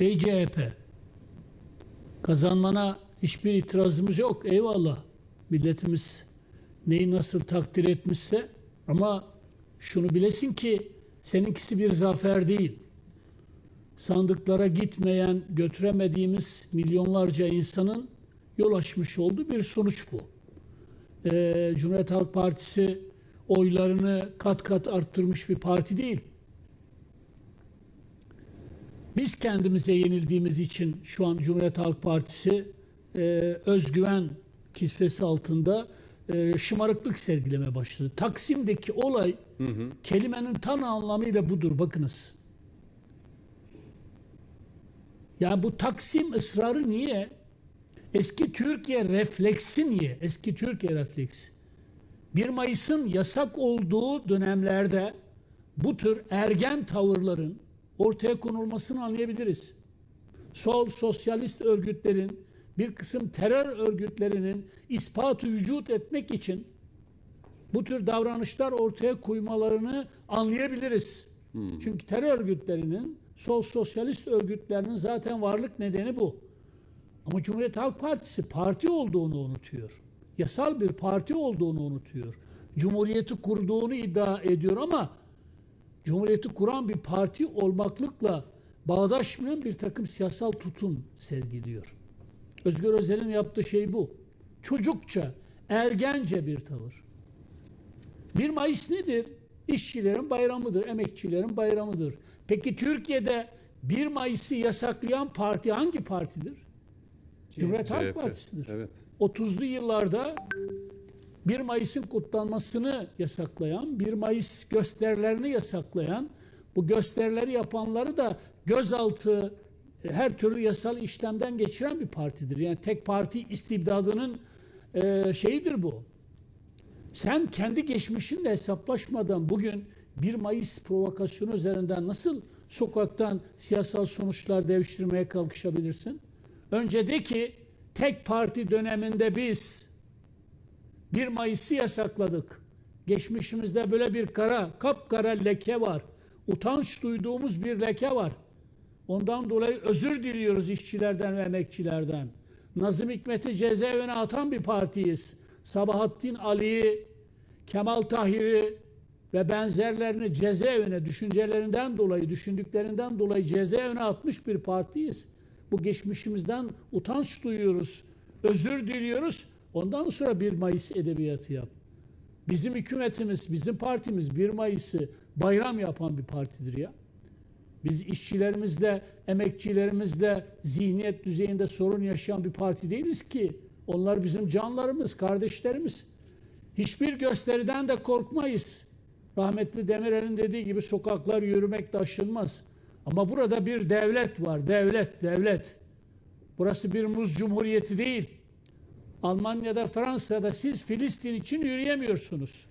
Ey CHP kazanmana hiçbir itirazımız yok. Eyvallah. Milletimiz neyi nasıl takdir etmişse ama şunu bilesin ki seninkisi bir zafer değil. Sandıklara gitmeyen, götüremediğimiz milyonlarca insanın yol açmış olduğu bir sonuç bu. Ee, Cumhuriyet Halk Partisi oylarını kat kat arttırmış bir parti değil. Biz kendimize yenildiğimiz için şu an Cumhuriyet Halk Partisi e, özgüven kisvesi altında e, şımarıklık sergileme başladı. Taksim'deki olay kelimenin tam anlamıyla budur bakınız. Ya bu Taksim ısrarı niye? Eski Türkiye refleksi niye? Eski Türkiye refleksi. 1 Mayıs'ın yasak olduğu dönemlerde bu tür ergen tavırların ortaya konulmasını anlayabiliriz. Sol sosyalist örgütlerin bir kısım terör örgütlerinin ispatı vücut etmek için bu tür davranışlar ortaya koymalarını anlayabiliriz. Çünkü terör örgütlerinin, sol sosyalist örgütlerinin zaten varlık nedeni bu. Ama Cumhuriyet Halk Partisi parti olduğunu unutuyor. Yasal bir parti olduğunu unutuyor. Cumhuriyeti kurduğunu iddia ediyor ama Cumhuriyeti kuran bir parti olmaklıkla bağdaşmayan bir takım siyasal tutum sergiliyor. Özgür Özel'in yaptığı şey bu. Çocukça, ergence bir tavır. 1 Mayıs nedir? İşçilerin bayramıdır, emekçilerin bayramıdır. Peki Türkiye'de 1 Mayıs'ı yasaklayan parti hangi partidir? Cumhuriyet Halk. Partisi'dir. Evet. 30'lu yıllarda 1 Mayıs'ın kutlanmasını yasaklayan, 1 Mayıs gösterilerini yasaklayan, bu gösterileri yapanları da gözaltı e, her türlü yasal işlemden geçiren bir partidir. Yani tek parti istibdadının e, şeyidir bu. Sen kendi geçmişinle hesaplaşmadan bugün 1 Mayıs provokasyonu üzerinden nasıl sokaktan siyasal sonuçlar devşirmeye kalkışabilirsin? Önce de ki tek parti döneminde biz 1 Mayıs'ı yasakladık. Geçmişimizde böyle bir kara, kapkara leke var. Utanç duyduğumuz bir leke var. Ondan dolayı özür diliyoruz işçilerden ve emekçilerden. Nazım Hikmet'i cezaevine atan bir partiyiz. Sabahattin Ali'yi, Kemal Tahir'i ve benzerlerini cezaevine düşüncelerinden dolayı, düşündüklerinden dolayı cezaevine atmış bir partiyiz. Bu geçmişimizden utanç duyuyoruz, özür diliyoruz. Ondan sonra 1 Mayıs edebiyatı yap. Bizim hükümetimiz, bizim partimiz 1 Mayıs'ı bayram yapan bir partidir ya. Biz işçilerimizle, emekçilerimizle zihniyet düzeyinde sorun yaşayan bir parti değiliz ki. Onlar bizim canlarımız, kardeşlerimiz. Hiçbir gösteriden de korkmayız. Rahmetli Demirel'in dediği gibi sokaklar yürümekle aşılmaz. Ama burada bir devlet var, devlet, devlet. Burası bir muz cumhuriyeti değil. Almanya'da, Fransa'da siz Filistin için yürüyemiyorsunuz.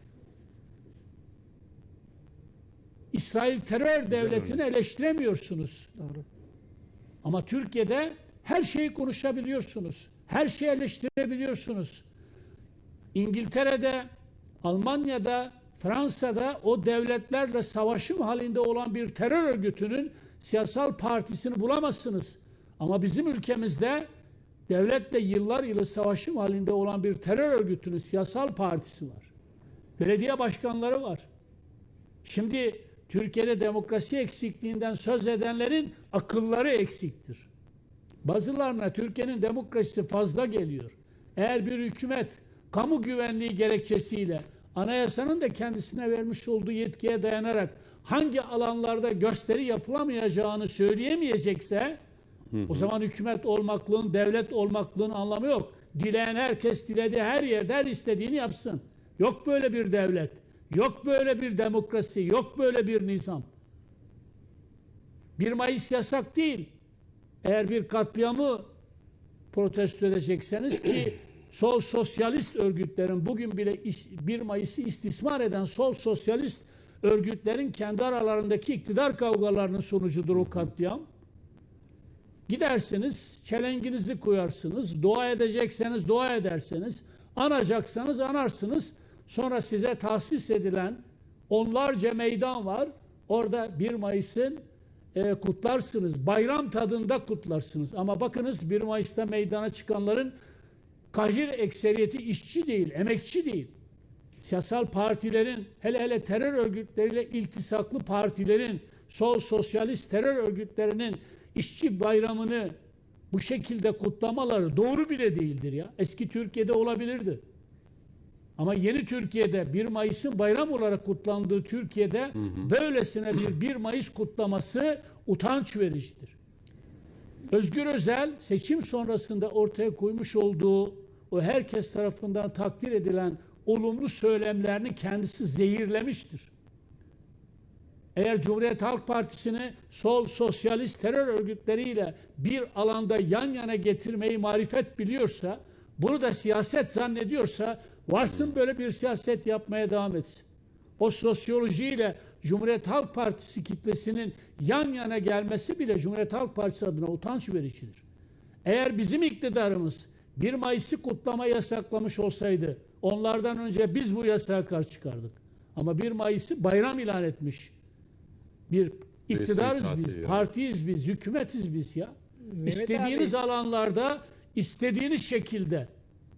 İsrail terör devletini eleştiremiyorsunuz. Doğru. Ama Türkiye'de her şeyi konuşabiliyorsunuz. Her şeyi eleştirebiliyorsunuz. İngiltere'de, Almanya'da, Fransa'da o devletlerle savaşım halinde olan bir terör örgütünün siyasal partisini bulamazsınız. Ama bizim ülkemizde devletle yıllar yılı savaşım halinde olan bir terör örgütünün siyasal partisi var. Belediye başkanları var. Şimdi Türkiye'de demokrasi eksikliğinden söz edenlerin akılları eksiktir. Bazılarına Türkiye'nin demokrasisi fazla geliyor. Eğer bir hükümet kamu güvenliği gerekçesiyle anayasanın da kendisine vermiş olduğu yetkiye dayanarak hangi alanlarda gösteri yapılamayacağını söyleyemeyecekse o zaman hükümet olmaklığın, devlet olmaklığın anlamı yok. Dileyen herkes dilediği her yerde her istediğini yapsın. Yok böyle bir devlet. Yok böyle bir demokrasi. Yok böyle bir nizam. 1 Mayıs yasak değil. Eğer bir katliamı protesto edecekseniz ki sol sosyalist örgütlerin bugün bile iş- 1 Mayıs'ı istismar eden sol sosyalist örgütlerin kendi aralarındaki iktidar kavgalarının sonucudur o katliam. Gidersiniz, çelenginizi koyarsınız, dua edecekseniz dua ederseniz, anacaksanız anarsınız. Sonra size tahsis edilen onlarca meydan var. Orada 1 Mayıs'ın e, kutlarsınız. Bayram tadında kutlarsınız. Ama bakınız 1 Mayıs'ta meydana çıkanların kahir ekseriyeti işçi değil, emekçi değil. Siyasal partilerin, hele hele terör örgütleriyle iltisaklı partilerin, sol sosyalist terör örgütlerinin işçi bayramını bu şekilde kutlamaları doğru bile değildir ya. Eski Türkiye'de olabilirdi. Ama yeni Türkiye'de 1 Mayıs'ın bayram olarak kutlandığı Türkiye'de böylesine bir 1 Mayıs kutlaması utanç vericidir. Özgür Özel seçim sonrasında ortaya koymuş olduğu o herkes tarafından takdir edilen olumlu söylemlerini kendisi zehirlemiştir. Eğer Cumhuriyet Halk Partisi'ni sol sosyalist terör örgütleriyle bir alanda yan yana getirmeyi marifet biliyorsa, bunu da siyaset zannediyorsa varsın böyle bir siyaset yapmaya devam etsin. O sosyolojiyle Cumhuriyet Halk Partisi kitlesinin yan yana gelmesi bile Cumhuriyet Halk Partisi adına utanç vericidir. Eğer bizim iktidarımız 1 Mayıs'ı kutlama yasaklamış olsaydı onlardan önce biz bu yasağa karşı çıkardık. Ama 1 Mayıs'ı bayram ilan etmiş. Bir iktidarız biz, yani. partiyiz biz, hükümetiz biz ya. Mehmet İstediğiniz alanlarda, istediğiniz şekilde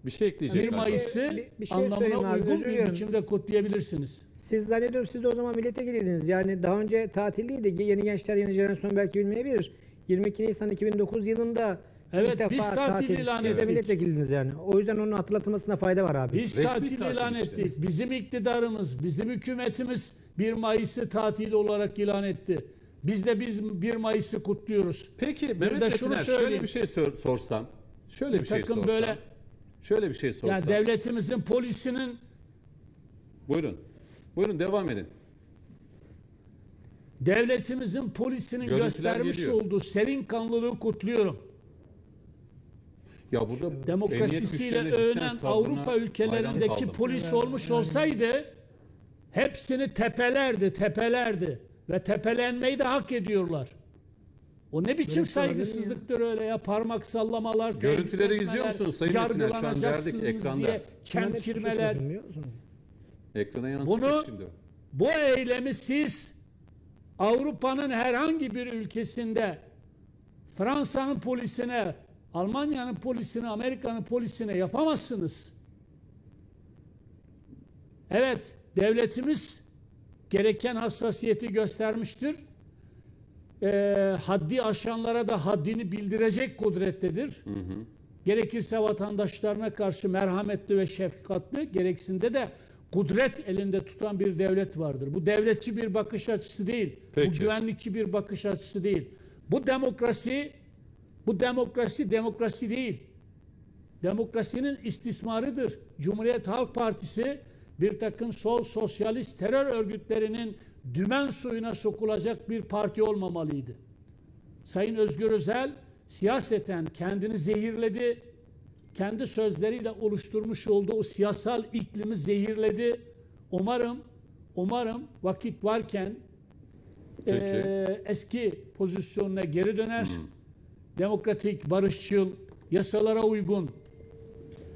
Bir şey 1 ekleyecek. galiba. Mayıs'ı Bir- bir şey anlamına abi, uygun bir biçimde kutlayabilirsiniz. Siz zannediyorum siz de o zaman milletvekiliydiniz. Yani daha önce tatildeydi. Yeni gençler, yeni jenerasyon belki bilmeyebilir. 22 Nisan 2009 yılında Evet, defa biz tatil ilan Siz de ettik. milletvekiliydiniz yani. O yüzden onun hatırlatılmasında fayda var abi. Biz Resmi tatil tatil ilan işte. ettik. Bizim iktidarımız, bizim hükümetimiz 1 Mayıs'ı tatil olarak ilan etti. Biz de biz 1 Mayıs'ı kutluyoruz. Peki de Mehmet şunu Metiner şöyle söyleyeyim. bir şey sor- sorsam. Şöyle bir şey takım sorsam. böyle- Şöyle bir şey sorsam. Yani devletimizin polisinin Buyurun. Buyurun devam edin. devletimizin polisinin Görüntüler göstermiş geliyor. olduğu serin kanlılığı kutluyorum. Ya burada Demokrasisiyle övünen Avrupa ülkelerindeki polis olmuş olsaydı hepsini tepelerdi, tepelerdi ve tepelenmeyi de hak ediyorlar. O ne biçim ya? saygısızlıktır öyle ya parmak sallamalar, Görüntüleri izliyor musunuz Sayın Metiner? Şu an verdik ekranda. diye musun? Ekrana yansıttık şimdi. bu eylemi siz Avrupa'nın herhangi bir ülkesinde Fransa'nın polisine, Almanya'nın polisine, Amerika'nın polisine yapamazsınız. Evet, devletimiz gereken hassasiyeti göstermiştir. Ee, haddi aşanlara da haddini bildirecek kudrettedir. Gerekirse vatandaşlarına karşı merhametli ve şefkatli, gereksinde de kudret elinde tutan bir devlet vardır. Bu devletçi bir bakış açısı değil. Bu Peki. güvenlikçi bir bakış açısı değil. Bu demokrasi bu demokrasi demokrasi değil. Demokrasinin istismarıdır. Cumhuriyet Halk Partisi bir takım sol sosyalist terör örgütlerinin dümen suyuna sokulacak bir parti olmamalıydı. Sayın Özgür Özel siyaseten kendini zehirledi. Kendi sözleriyle oluşturmuş olduğu o siyasal iklimi zehirledi. Umarım umarım vakit varken Peki. eee, eski pozisyonuna geri döner. Demokratik, barışçıl, yasalara uygun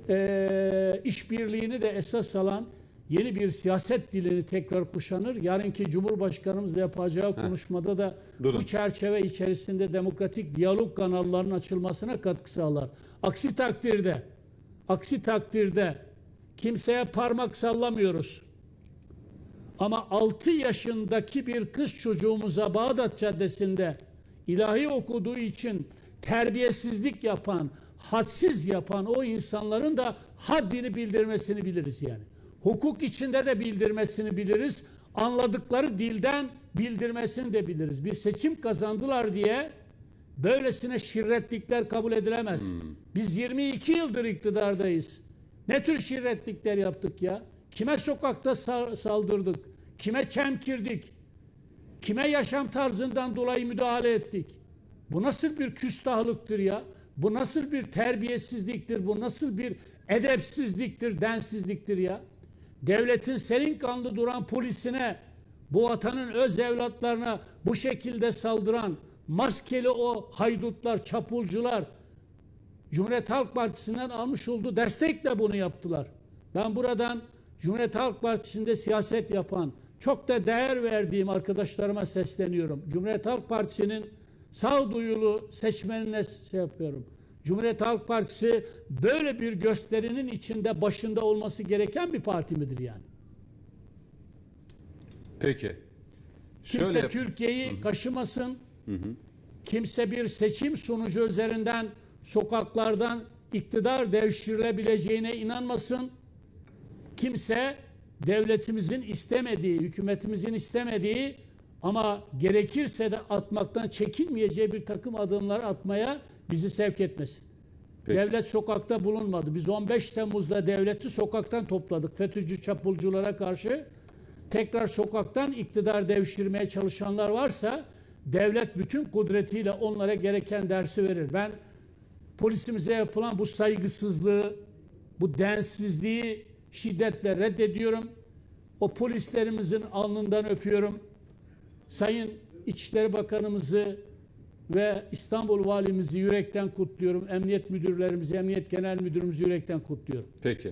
eee işbirliğini de esas alan yeni bir siyaset dilini tekrar kuşanır. Yarınki Cumhurbaşkanımızla yapacağı konuşmada da Durun. bu çerçeve içerisinde demokratik diyalog kanallarının açılmasına katkı sağlar. Aksi takdirde aksi takdirde kimseye parmak sallamıyoruz. Ama 6 yaşındaki bir kız çocuğumuza Bağdat Caddesi'nde ilahi okuduğu için terbiyesizlik yapan, hadsiz yapan o insanların da haddini bildirmesini biliriz yani. Hukuk içinde de bildirmesini biliriz. Anladıkları dilden bildirmesini de biliriz. Bir seçim kazandılar diye böylesine şirretlikler kabul edilemez. Biz 22 yıldır iktidardayız. Ne tür şirretlikler yaptık ya? Kime sokakta sa- saldırdık? Kime çemkirdik? Kime yaşam tarzından dolayı müdahale ettik? Bu nasıl bir küstahlıktır ya? Bu nasıl bir terbiyesizliktir? Bu nasıl bir edepsizliktir, densizliktir ya? Devletin serin kanlı duran polisine, bu vatanın öz evlatlarına bu şekilde saldıran maskeli o haydutlar, çapulcular, Cumhuriyet Halk Partisi'nden almış olduğu destekle bunu yaptılar. Ben buradan Cumhuriyet Halk Partisi'nde siyaset yapan çok da değer verdiğim arkadaşlarıma sesleniyorum. Cumhuriyet Halk Partisi'nin sağduyulu seçmenine şey yapıyorum. Cumhuriyet Halk Partisi böyle bir gösterinin içinde başında olması gereken bir parti midir yani? Peki. Kimse Şöyle Türkiye'yi kaşımasın. Kimse bir seçim sonucu üzerinden sokaklardan iktidar devşirilebileceğine inanmasın. Kimse devletimizin istemediği, hükümetimizin istemediği ama gerekirse de atmaktan çekinmeyeceği bir takım adımlar atmaya bizi sevk etmesin. Peki. Devlet sokakta bulunmadı. Biz 15 Temmuz'da devleti sokaktan topladık. FETÖ'cü çapulculara karşı tekrar sokaktan iktidar devşirmeye çalışanlar varsa devlet bütün kudretiyle onlara gereken dersi verir. Ben polisimize yapılan bu saygısızlığı, bu densizliği şiddetle reddediyorum. O polislerimizin alnından öpüyorum. Sayın İçişleri Bakanımızı ve İstanbul Valimizi yürekten kutluyorum. Emniyet müdürlerimizi, Emniyet Genel Müdürümüzü yürekten kutluyorum. peki.